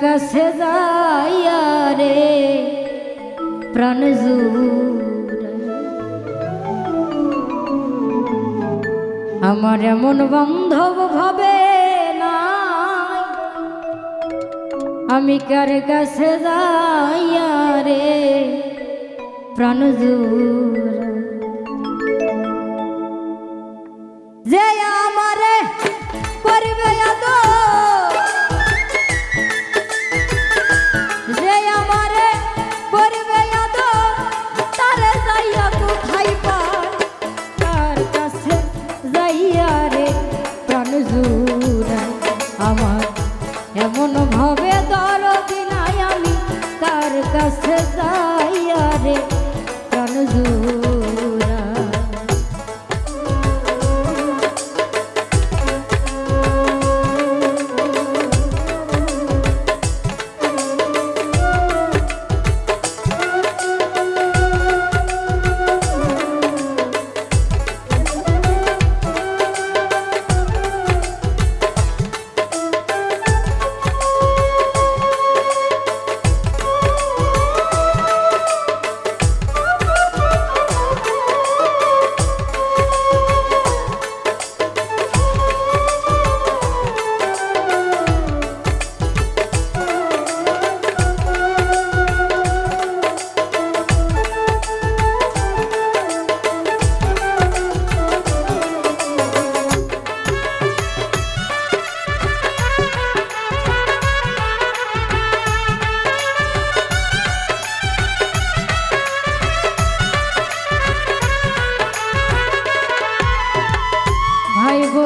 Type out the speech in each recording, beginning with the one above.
কাছে যাইয়া রে প্রাণ আমার এমন বান্ধব ভাবে আমি কার কাছে যাইয়ারে প্রাণ আরজু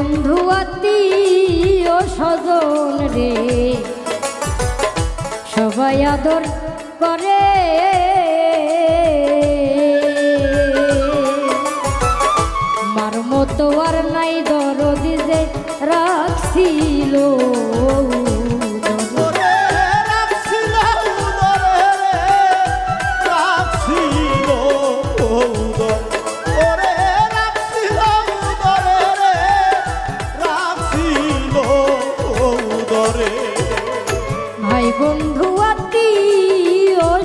বন্ধু আত্মীয় স্বজন রে। সবাই আদর করে। মার মতো আর নাই দরদি যে রাখছিল।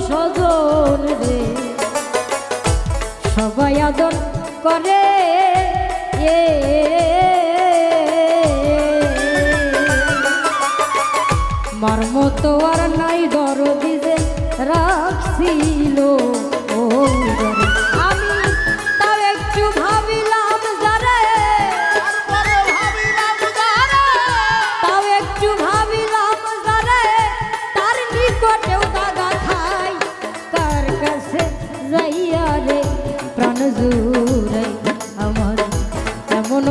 স্বজন রে। সবাই আদর করে। এ মর্ম তো আর নাই দ মন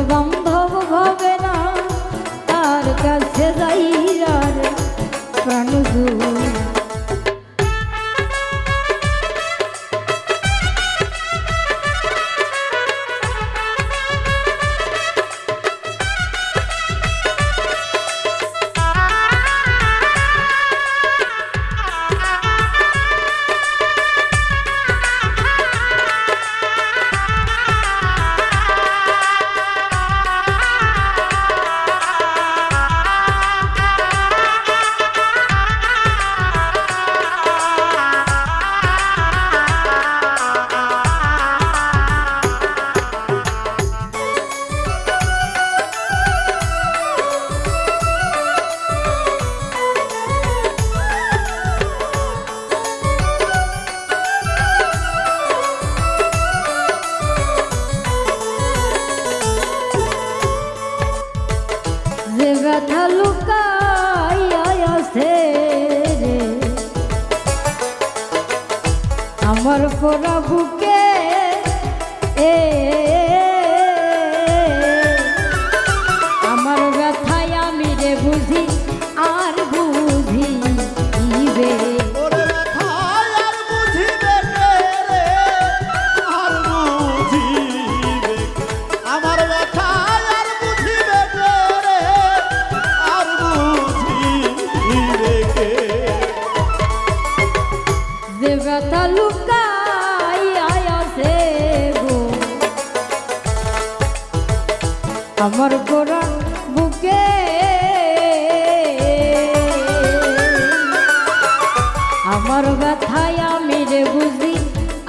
আমার ব্যথায় আমি রে বুঝি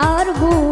আর বুঝ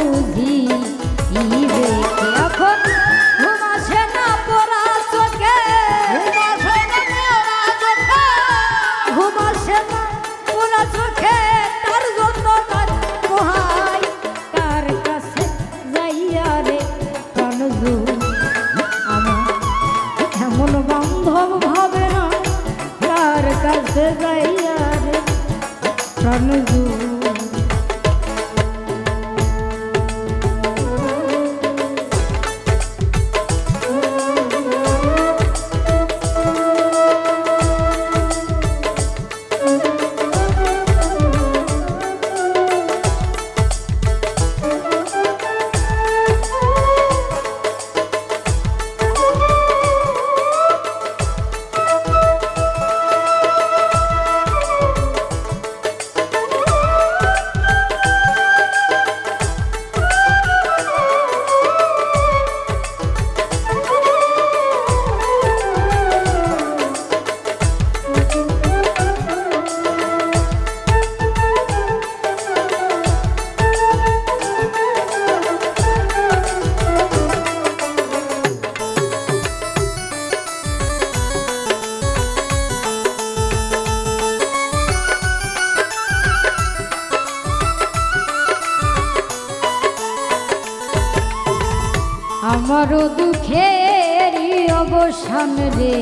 আমার দুঃখের অবসান রে।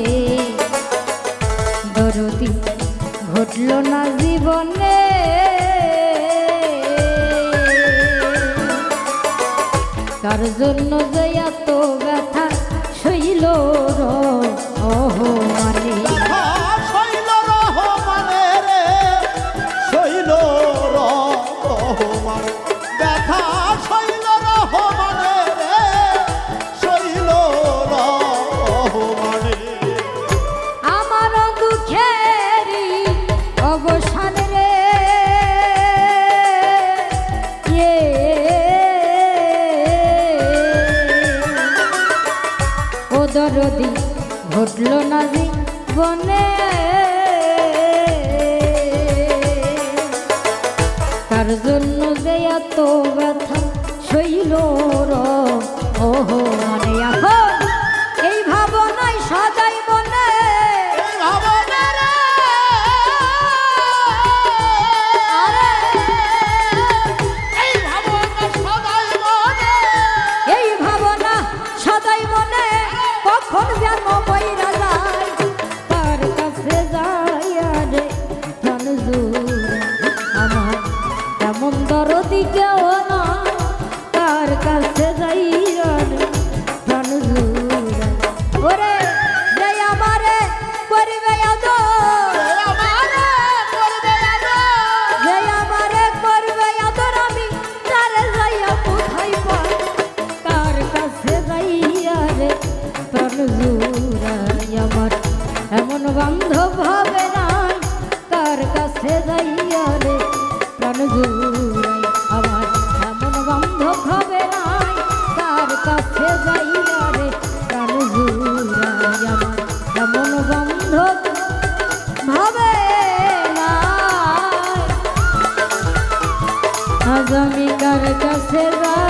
দরদি ঘটল না জীবনে। তার জন্য যে এত ব্যথা শৈল রহ বুঝলো না জীবনে। তার জন্য যে এত কাছে যাইয়া রে প্রাণ জুড়াই, আমার এমন বন্ধ হবে নাই। তার কাছে যাইয়া প্রাণ জুড়াই, আমার এমন বন্ধ ভাবে না আজ কাছে যাই?